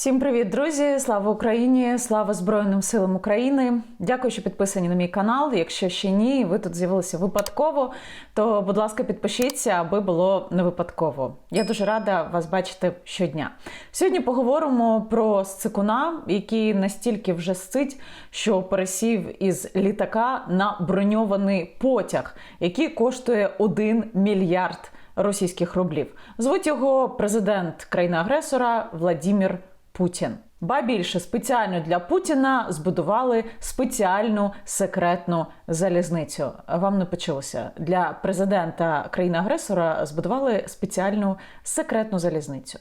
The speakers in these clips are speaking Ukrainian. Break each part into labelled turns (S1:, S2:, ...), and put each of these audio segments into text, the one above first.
S1: Всім привіт, друзі! Слава Україні! Слава Збройним силам України! Дякую, що підписані на мій канал. Якщо ще ні, ви тут з'явилися випадково, то, будь ласка, підпишіться, аби було не випадково. Я дуже рада вас бачити щодня. Сьогодні поговоримо про сцикуна, який настільки вже сцить, що пересів із літака на броньований потяг, який коштує 1 мільярд російських рублів. Звуть його президент країни-агресора Владімір Путін. Ба більше спеціально для Путіна збудували спеціальну секретну залізницю. Вам не почулося для президента країни-агресора збудували спеціальну секретну залізницю.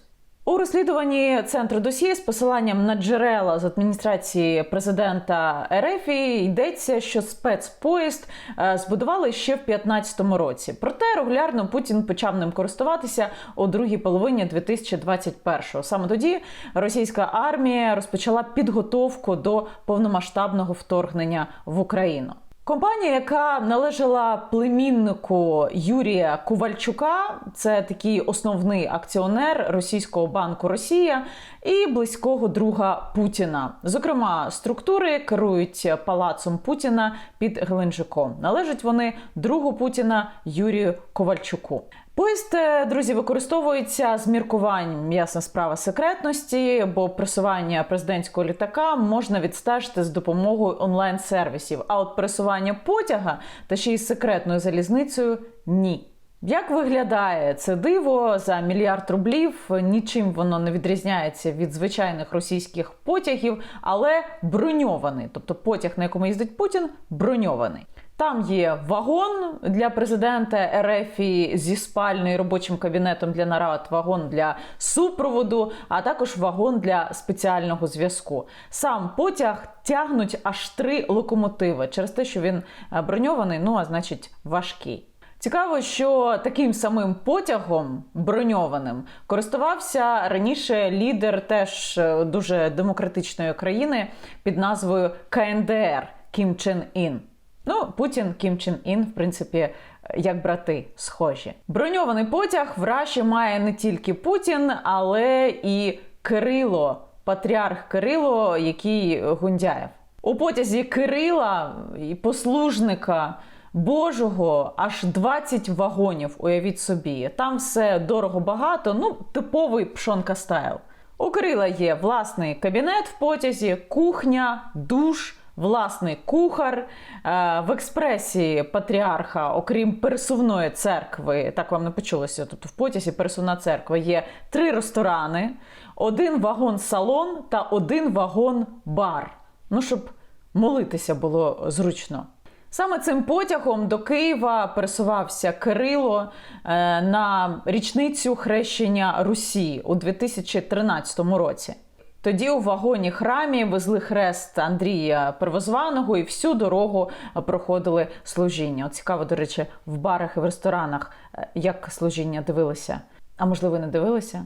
S1: У розслідуванні центру досьє з посиланням на джерела з адміністрації президента РФ йдеться, що спецпоїзд е, збудували ще в 2015 році. Проте регулярно Путін почав ним користуватися у другій половині 2021-го. Саме тоді російська армія розпочала підготовку до повномасштабного вторгнення в Україну. Компанія, яка належала племіннику Юрія Ковальчука, це такий основний акціонер російського банку Росія і близького друга Путіна. Зокрема, структури керують палацом Путіна під Геленджиком. Належать вони другу Путіна Юрію Ковальчуку. Поїзд, друзі, використовується з міркуванням ясна справа секретності, бо пресування президентського літака можна відстежити з допомогою онлайн-сервісів. А от пересування потяга та ще й з секретною залізницею ні. Як виглядає це диво за мільярд рублів? Нічим воно не відрізняється від звичайних російських потягів, але броньований. Тобто потяг, на якому їздить Путін, броньований. Там є вагон для президента РФ зі спальною робочим кабінетом для нарад, вагон для супроводу, а також вагон для спеціального зв'язку. Сам потяг тягнуть аж три локомотиви через те, що він броньований, ну а значить важкий. Цікаво, що таким самим потягом броньованим користувався раніше лідер теж дуже демократичної країни під назвою КНДР Кім Чен Ін. Ну, Путін, Кім Чен Ін, в принципі, як брати схожі. Броньований потяг в Раші має не тільки Путін, але і Кирило, патріарх Кирило, який Гундяєв. У потязі Кирила і послужника. Божого аж 20 вагонів, уявіть собі. Там все дорого багато, ну, типовий пшонка стайл. У Кирила є власний кабінет в потязі, кухня, душ, власний кухар. Е, в експресії патріарха, окрім пересувної церкви, так вам не почулося. Тобто в потязі пересувна церква є три ресторани, один вагон-салон та один вагон-бар. Ну, щоб молитися було зручно. Саме цим потягом до Києва пересувався Кирило е, на річницю хрещення Русі у 2013 році. Тоді у вагоні храмі везли хрест Андрія Первозваного і всю дорогу проходили служіння. От Цікаво, до речі, в барах і в ресторанах е, як служіння дивилися. А можливо, не дивилися?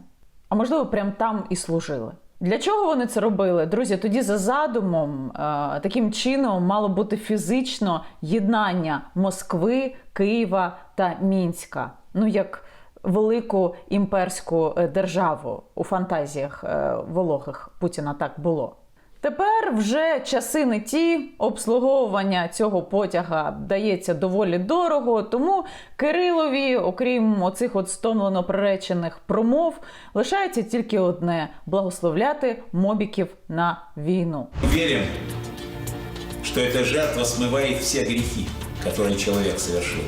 S1: А можливо, прям там і служили. Для чого вони це робили? Друзі, тоді за задумом е, таким чином мало бути фізично єднання Москви, Києва та Мінська. Ну як велику імперську державу у фантазіях е, вологих Путіна так було. Тепер вже часи не ті, обслуговування цього потяга дається доволі дорого, тому Кирилові, окрім оцих от стомлено приречених промов, лишається тільки одне благословляти мобіків на війну.
S2: Верим, що ця жертва смиває всі гріхи, які чоловік совершив.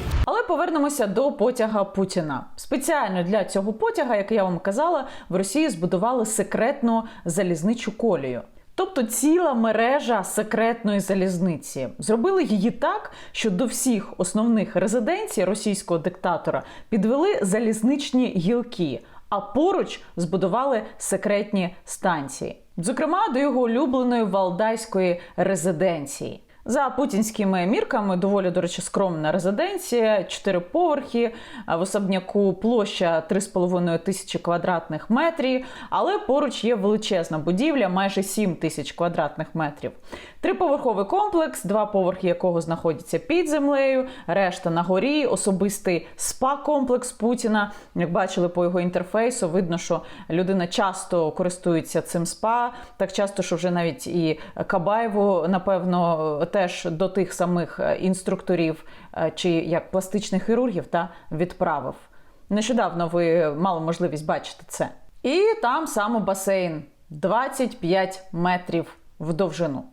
S1: Повернемося до потяга Путіна. Спеціально для цього потяга, як я вам казала, в Росії збудували секретну залізничу колію. Тобто ціла мережа секретної залізниці зробили її так, що до всіх основних резиденцій російського диктатора підвели залізничні гілки, а поруч збудували секретні станції, зокрема до його улюбленої валдайської резиденції. За путінськими мірками доволі, до речі, скромна резиденція, чотири поверхи, в особняку площа 3,5 тисячі квадратних метрів, але поруч є величезна будівля, майже 7 тисяч квадратних метрів. Триповерховий комплекс, два поверхи якого знаходяться під землею, решта на горі, особистий спа-комплекс Путіна. Як бачили по його інтерфейсу, видно, що людина часто користується цим спа, так часто, що вже навіть і Кабаєву, напевно, теж до тих самих інструкторів е, чи як пластичних хірургів та відправив. Нещодавно ви мали можливість бачити це. І там саме басейн 25 метрів в довжину.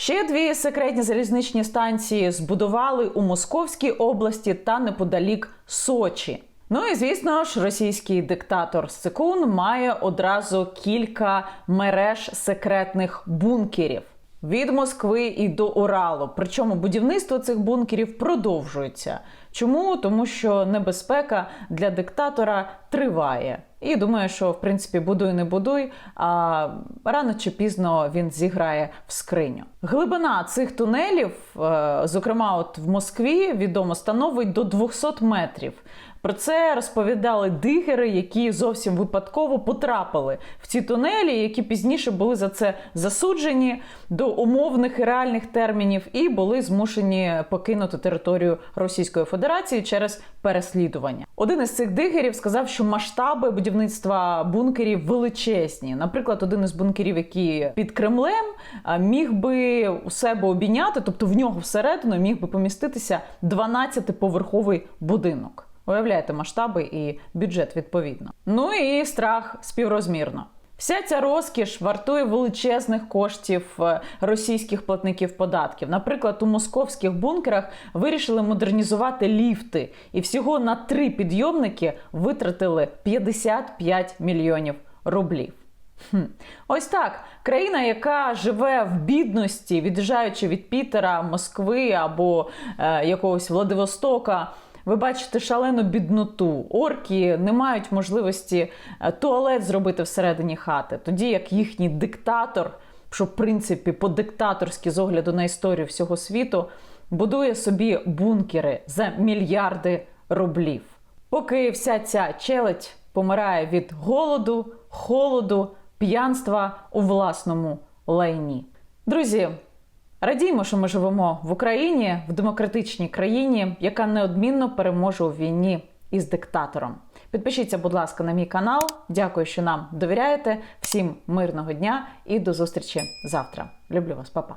S1: Ще дві секретні залізничні станції збудували у Московській області та неподалік Сочі. Ну і звісно ж, російський диктатор Секун має одразу кілька мереж секретних бункерів від Москви і до Уралу. Причому будівництво цих бункерів продовжується. Чому? Тому що небезпека для диктатора триває. І думаю, що в принципі будуй не будуй, а рано чи пізно він зіграє в скриню. Глибина цих тунелів, е, зокрема, от в Москві, відомо становить до 200 метрів. Про це розповідали дигери, які зовсім випадково потрапили в ці тунелі, які пізніше були за це засуджені до умовних і реальних термінів, і були змушені покинути територію Російської Федерації через переслідування. Один із цих дигерів сказав, що масштаби будівництва бункерів величезні. Наприклад, один із бункерів, який під Кремлем, міг би у себе обійняти, тобто в нього всередину міг би поміститися 12-поверховий будинок. Уявляєте масштаби і бюджет відповідно. Ну і страх співрозмірно. Вся ця розкіш вартує величезних коштів е, російських платників податків. Наприклад, у московських бункерах вирішили модернізувати ліфти, і всього на три підйомники витратили 55 мільйонів рублів. Хм. Ось так. Країна, яка живе в бідності, від'їжджаючи від Пітера, Москви або е, якогось Владивостока. Ви бачите шалену бідноту. Орки не мають можливості е, туалет зробити всередині хати, тоді як їхній диктатор, що в принципі по-диктаторськи з огляду на історію всього світу, будує собі бункери за мільярди рублів. Поки вся ця челядь помирає від голоду, холоду, п'янства у власному лайні. Друзі, Радіємо, що ми живемо в Україні, в демократичній країні, яка неодмінно переможе у війні із диктатором. Підпишіться, будь ласка, на мій канал. Дякую, що нам довіряєте. Всім мирного дня і до зустрічі завтра. Люблю вас, па-па.